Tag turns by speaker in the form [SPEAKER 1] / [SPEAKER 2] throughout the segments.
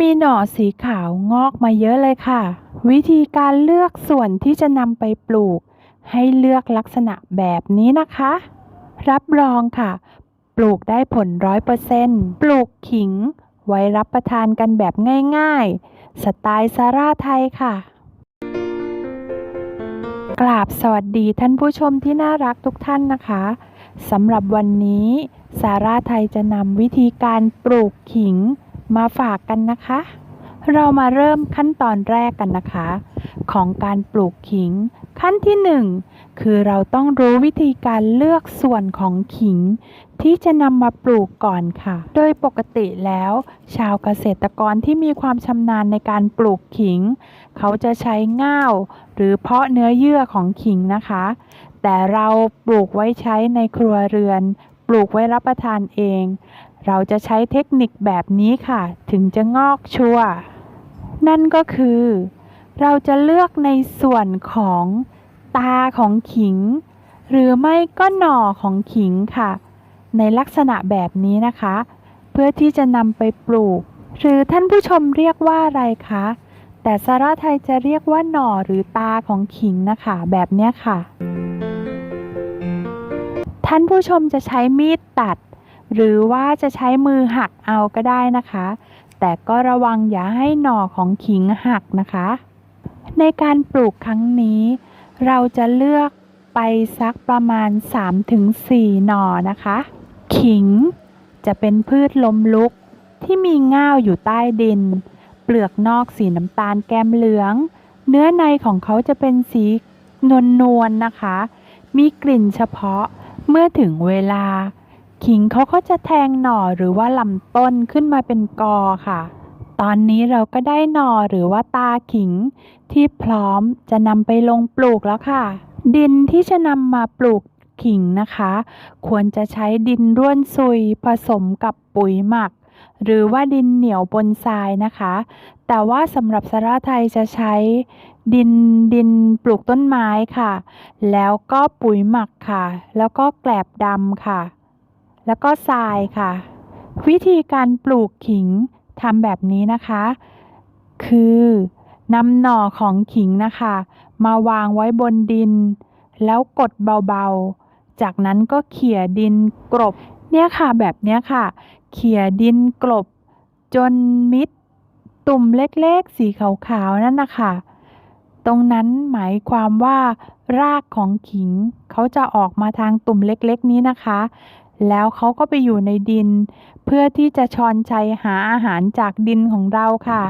[SPEAKER 1] มีหน่อสีขาวงอกมาเยอะเลยค่ะ วิธีการเลือกส่วนที่จะนำไปปลูก ให้เลือกลักษณะแบบนี้นะคะ รับรองค่ะ ปลูกได้ผลร้อยเปอร์เซ็นต์ปลูกขิง ไว้รับประทานกันแบบง่ายๆ สไตล์ซาร่าไทยค่ะ กราบสวัสดีท่านผู้ชมที่น่ารักทุกท่านนะคะสำหรับวันนี้ซาร่าไทยจะนำวิธีการปลูกขิง มาฝากกันนะคะ เรามาเริ่มขั้นตอนแรกกันนะคะ ของการปลูกขิง ขั้นที่หนึ่งคือเราต้องรู้วิธีการเลือกส่วนของขิง ที่จะนำมาปลูกก่อนค่ะ โดยปกติแล้ว ชาวเกษตรกรที่มีความชำนาญในการปลูกขิง เขาจะใช้ง่าวหรือเพาะเนื้อเยื่อของขิงนะคะ แต่เราปลูกไว้ใช้ในครัวเรือน ปลูกไว้รับประทานเอง เราจะใช้เทคนิคแบบนี้ค่ะ ถึงจะงอกชัวร์นั่นก็คือ เราจะเลือกในส่วนของตาของขิง หรือไม่ก็หน่อของขิงค่ะ ในลักษณะแบบนี้นะคะ เพื่อที่จะนำไปปลูก หรือท่านผู้ชมเรียกว่าอะไรคะ แต่สาราไทยจะเรียกว่าหน่อหรือตาของขิงนะคะ แบบนี้ค่ะ ท่านผู้ชมจะใช้มีดตัด หรือว่าจะใช้มือหักเอาก็ได้นะคะ แต่ก็ระวังอย่าให้หน่อของขิงหักนะคะ ในการปลูกครั้งนี้ เราจะเลือกไปสักประมาณ 3-4 หน่อนะคะ ขิงจะเป็นพืชลมลุกที่มีง่าวอยู่ใต้ดิน เปลือกนอกสีน้ำตาลแก้มเหลือง เนื้อในของเขาจะเป็นสีนวลนวลๆนะคะ มีกลิ่นเฉพาะเมื่อถึงเวลา ขิงเขาก็จะแทงหน่อหรือว่าลำต้นขึ้นมาเป็นกอค่ะ ตอนนี้เราก็ได้หน่อหรือว่าตาขิง ที่พร้อมจะนำไปลงปลูกแล้วค่ะ ดินที่จะนำมาปลูกขิงนะคะ ควรจะใช้ดินร่วนซุยผสมกับปุ๋ยหมัก หรือว่าดินเหนียวบนทรายนะคะ แต่ว่าสำหรับสาราไทยจะใช้ดินดินปลูกต้นไม้ค่ะ แล้วก็ปุ๋ยหมักค่ะ แล้วก็แกลบดำค่ะ แล้วก็ทรายค่ะ วิธีการปลูกขิงทำแบบนี้นะคะ คือนำหน่อของขิงนะคะ มาวางไว้บนดิน แล้วกดเบาๆ จากนั้นก็เขี่ยดินกลบเนี่ยค่ะแบบเนี้ยค่ะ เขี่ยดินกลบจนมิดตุ่มเล็กๆ สีขาวๆ นั่นนะคะ ตรงนั้นหมายความว่ารากของขิงเขาจะออกมาทางตุ่มเล็กๆ นี้นะคะ แล้วเขาก็ไปอยู่ในดิน เพื่อที่จะชอนชัยหาอาหารจากดินของเราค่ะ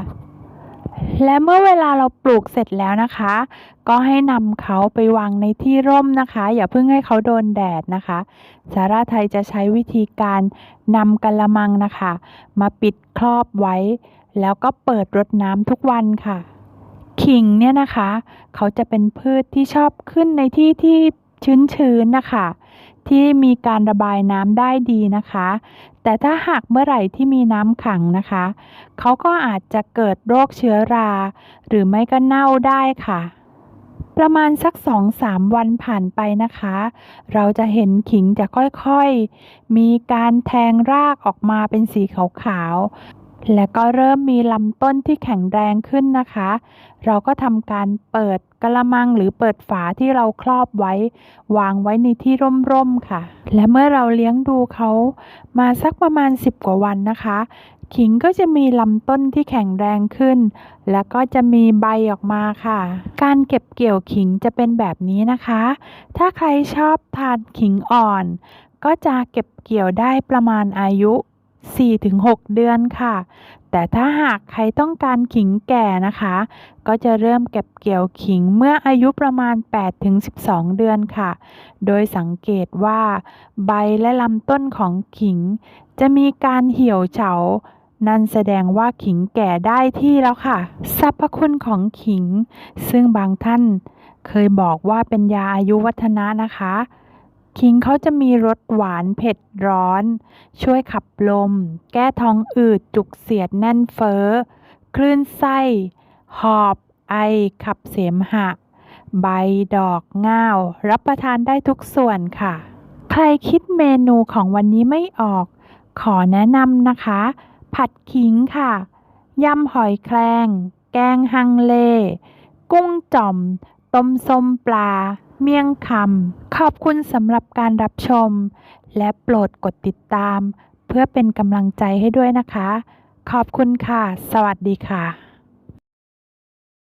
[SPEAKER 1] และเมื่อเวลาเราปลูกเสร็จแล้วนะคะ ก็ให้นำเขาไปวางในที่ร่มนะคะ อย่าเพิ่งให้เขาโดนแดดนะคะ สาราไทยจะใช้วิธีการนำกะละมังนะคะ มาปิดครอบไว้ แล้วก็เปิดรดน้ำทุกวันค่ะขิงเนี่ยนะคะ เขาจะเป็นพืชที่ชอบขึ้นในที่ที่ชื้นๆนะคะ ที่มีการระบายน้ำได้ดีนะคะ แต่ถ้าหากเมื่อไหร่ที่มีน้ำขังนะคะ เขาก็อาจจะเกิดโรคเชื้อรา หรือไม่ก็เน่าได้ค่ะ ประมาณสักสองสามวันผ่านไปนะคะ เราจะเห็นขิงจะค่อยๆ มีการแทงรากออกมาเป็นสีขาวๆ และก็เริ่มมีลำต้นที่แข็งแรงขึ้นนะคะ เราก็ทำการเปิดกระมังหรือเปิดฝาที่เราครอบไว้ วางไว้ในที่ร่มๆค่ะ และเมื่อเราเลี้ยงดูเขามาสักประมาณ 10 กว่าวันนะคะ ขิงก็จะมีลำต้นที่แข็งแรงขึ้น แล้วก็จะมีใบออกมาค่ะ การเก็บเกี่ยวขิงจะเป็นแบบนี้นะคะ ถ้าใครชอบทานขิงอ่อน ก็จะเก็บเกี่ยวได้ประมาณอายุ 4-6 เดือนค่ะ แต่ถ้าหากใครต้องการขิงแก่นะคะ ก็จะเริ่มเก็บเกี่ยวขิงเมื่ออายุประมาณ 8-12 เดือนค่ะ โดยสังเกตว่าใบและลำต้นของขิง จะมีการเหี่ยวเฉานั่นแสดงว่าขิงแก่ได้ที่แล้วค่ะสรรพคุณของขิง ซึ่งบางท่านเคยบอกว่าเป็นยาอายุวัฒนะนะคะ ขิงเขาจะมีรสหวานเผ็ดร้อน ช่วยขับลม แก้ท้องอืดจุกเสียดแน่นเฟ้อ คลื่นไส้ หอบ ไอ ขับเสมหะ ใบดอกง่าว รับประทานได้ทุกส่วนค่ะ ใครคิดเมนูของวันนี้ไม่ออก ขอแนะนำนะคะ ผัดขิงค่ะ ยำหอยแครง แกงฮังเล กุ้งจ่อม ต้มส้มปลา เมี่ยงคำขอบคุณสำหรับการรับชม และโปรดกดติดตาม เพื่อเป็นกำลังใจให้ด้วยนะคะ ขอบคุณค่ะ สวัสดีค่ะ